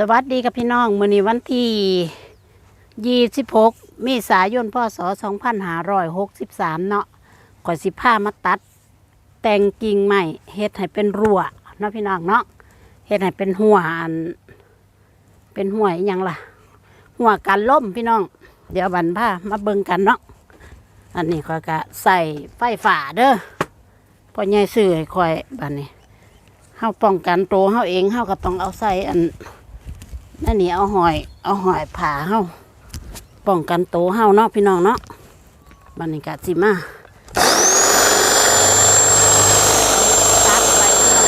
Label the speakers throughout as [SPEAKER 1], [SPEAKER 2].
[SPEAKER 1] สวัสดีกับพี่น้องมื้อนี้วันที่ 26เมษายนพศ2563 เนาะก่อยสิผ้ามาตัด แต่งกิ่งใหม่เฮ็ดให้เป็นรั่วเนาะพี่น้องเนาะเฮ็ดให้เป็นหัวอัน เป็นหัวอหยังล่ะ หัวการล่มพี่น้อง เดี๋ยวบันผ้ามาเบิ่งกันเนาะอันนี้ข่อยก็ใส่ไฟฝ่าเด้อพอใหญ่ซื้อให้ข่อยบัดนี้เฮาป้องกันตัวเฮาเองเฮาก็ต้องเอาใส่อัน นั่นนี่เอาหอย เอาหอยผาเฮาป้องกันโตเฮาเนาะพี่น้องเนาะบรรยากาศสิมาตัดไปพี่น้อง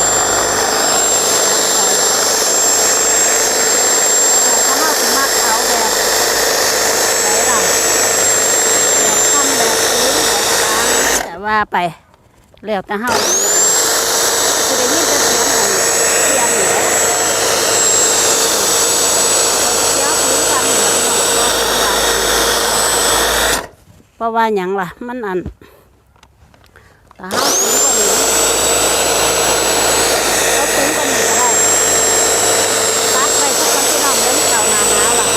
[SPEAKER 1] ถ้าเฮาสิมักเอาแบบไหนล่ะทำแบบนี้แบบกลางแต่ว่าไปแล้วแต่เฮาจะได้ยินแต่เสียงของเสียงนี่แหละ เพราะว่าหยังล่ะ มันอันตาเฮาสูงกว่านี้เขาสูงกว่านี้ก็ได้ตัดไปทุกคนที่น้องเล่นเก่านาหนาวล่ะ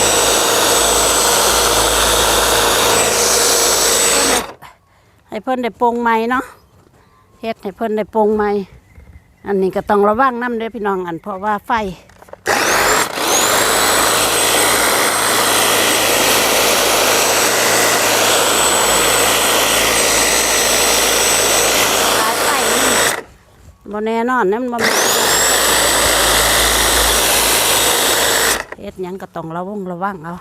[SPEAKER 1] ให้เพิ่นได้โปรงไม้เนาะเฮ็ดให้เพิ่นได้โปรงไม้อันนี้ก็ต้องระวังน้ำเด้อพี่น้องอันเพราะว่าไฟ สายไฟนี่ บนแน่นอนนั่นมันเฮ็ดยังก็ต้องระวังระวังเอา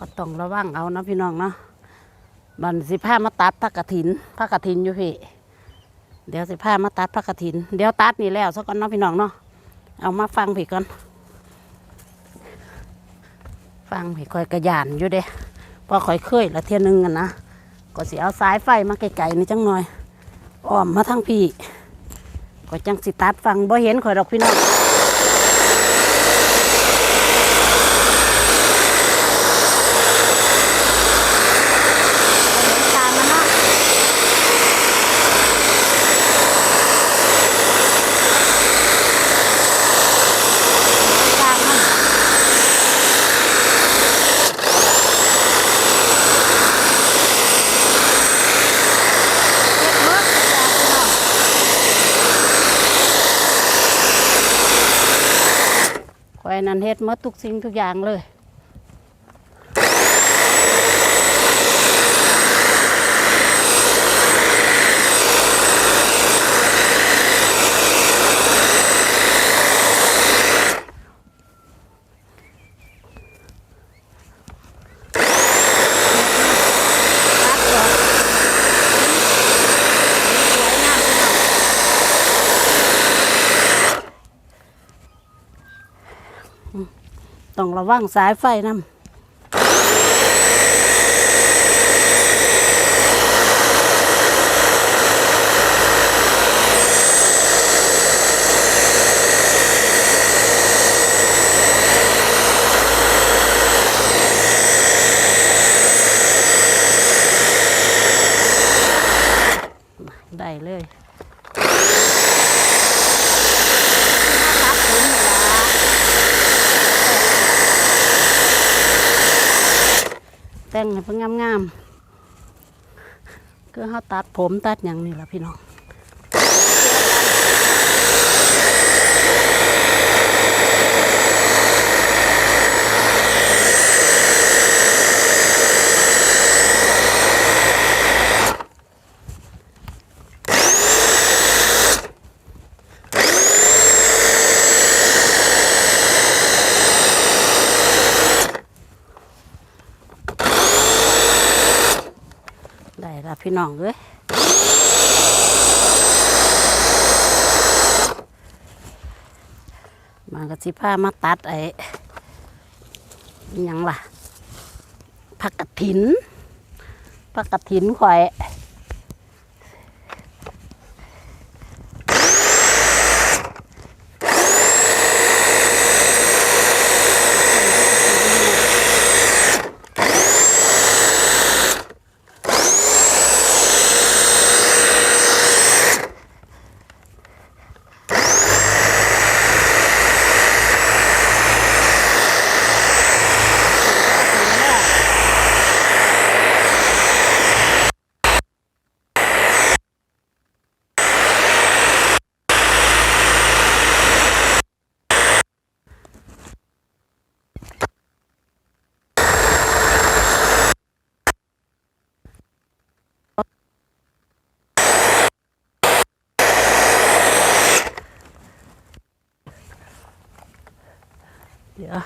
[SPEAKER 1] ก็ต้องระวังเอานะพี่น้องเนาะบันสิผ้ามาตัดผักกระถินผักกระถินอยู่พี่ เดี๋ยวสิผ้ามาตัดผักกฐิน เดี๋ยวตัดนี่แล้วสักก่อนเนาะพี่น้องเนาะเอามาฟังพี่ก่อน ฟังพี่คอยกระยานอยู่เด้พอคอยเคยละเทียนึงกันนะก็สิเอาสายไฟมาไกลๆนี่จังหน่อยอ้อมมาทางพี่ก็จังสิตัดฟังบ่เห็นคอยดอกพี่น้อง ตามมันเนาะตามมันเก็บมือจ้าพี่น้อง ไอ้นั่นเฮ็ดหมดทุกสิ่งทุกอย่างเลย ตัดก่อนสวยงามพี่น้องอืม ต้องระวังสายไฟนำได้เลยตัดผมนี่ล่ะ แต่งให้เพิ่งงามๆคือเขาตัดผมตัดอย่างนี้ล่ะพี่น้อง พี่น้องเอ้ยมันก็สิพ้ามาตัดไอ้ยังล่ะผักกระถินผักกระถินข่อย ดี๋ยว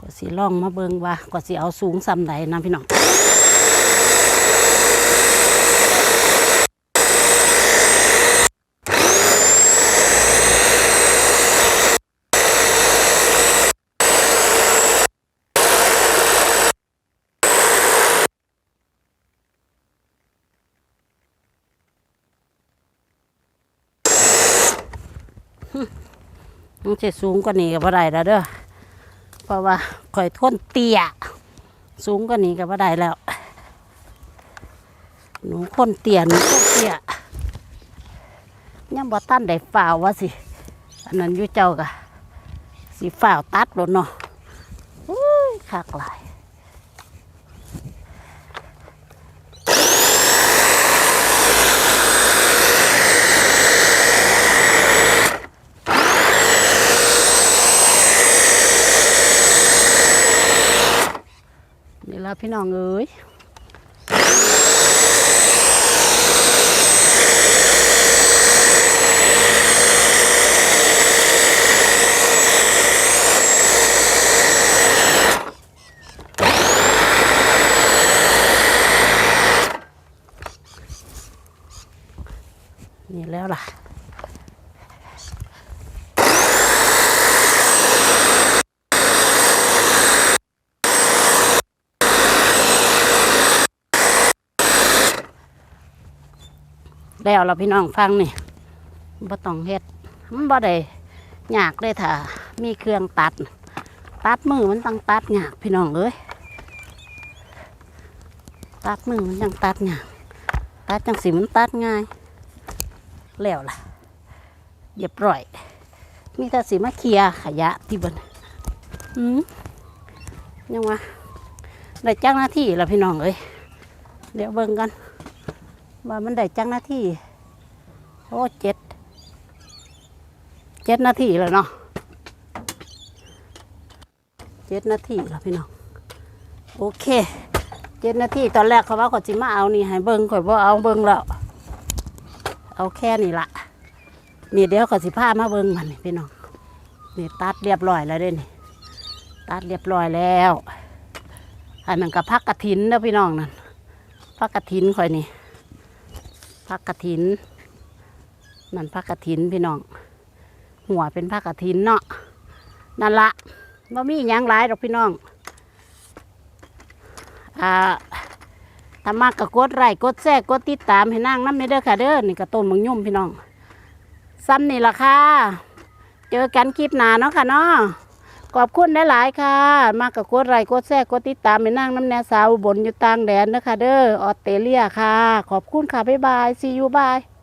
[SPEAKER 1] ก็สิลองมาเบิงว่าก็สิเอาสูงซำใดนะพี่น้องมันจะสูงกว่านี้ก็บ่ได้แล้วเด้อ เพราะว่าข่อยทนเตี้ย สูงกว่านี้ก็บ่ได้แล้ว หนูคนเตี้ยหนูคนเตี้ยยังบ่ตันได้ฝ่าวว่าสิ อันนั้นอยู่เจ้ากะสิฝ่าวตัดรถเนาะอุ้ยคากหลาย นี่ละพี่น้องเอ้ย แล้วเราพี่น้องฟังนี่บ่ต้องเฮ็ดมันบ่ได้ยากเลยถ้ามีเครื่องตัด ตัดมือมันต้องตัดยากพี่น้องเอ้ยตัดมือมันยังตัดยากตัดจังสิมันตัดง่าย แล้วล่ะเรียบร้อย มีแต่สิมาเคลียขยะที่บนอืมยังวะได้จ้างหน้าที่แล้วพี่น้องเอ้ยเดี๋ยวเบิ่งกัน ว่ามันได้จังนาทีโอ้เจ็ดเจ็ดนาทีแล้วเนาะเจ็ดนาทีแล้วพี่น้องโอเคเจ็ดนาทีตอนแรกเขาว่าเขาจิมาเอานี่ให้เบิ้งข่อยว่าเอาเบิ้งแล้วเอาแค่นี้ละนี่เดี๋ยวเขาสิพามาเบิ้งมันนี่พี่น้องนี่ตัดเรียบร้อยแล้วเด้นี่ตัดเรียบร้อยแล้วอันนั้นกับพักกระถินนะพี่น้องนั่นพักกระถินข่อยนี่ ผักกระถิน นั่นผักกระถินพี่น้อง หัวเป็นผักกระถินเนาะ นั่นละว่ามีหยังหลายดอกพี่น้อง อ่าถ้ามากก็กดไลค์กดแชร์กดติดตามให้นั่งน้ำในเด้อค่ะเด้อ นี่กระต้นมังยุ่มพี่น้อง ซ้ำนี่ละค่ะ เจอกันคลิปหน้าเนาะค่ะเนาะ ขอบคุณหลายๆค่ะ มากกับโคตรไรโคตรแซ่โคตรติดตามไปนั่งน้ำแนวสาวบนอยู่ต่างแดนนะคะเด้อออสเตรเลียค่ะ ขอบคุณค่ะ บ๊ายบายซียูบาย